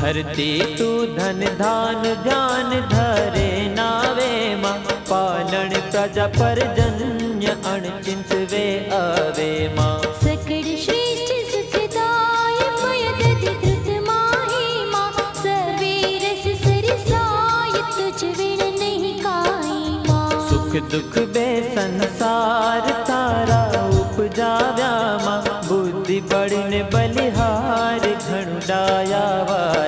હરતી તું ધન ધાન ધ્યાન ધરે નાવે માં પાલન પ્રજા પર જન્ય અણચિંતવે આવે માં સકળ શ્રેષ્ઠ સુખદાય પયદતિ ધૃત માહી માં સર્વે રસ સરસાય તુજ વિણ નહીં કાઈ માં સુખ દુખ બે સંસાર તારા ઉપજાવ્યા માં બુદ્ધિ બળને બલિહાર ઘણું ડાયા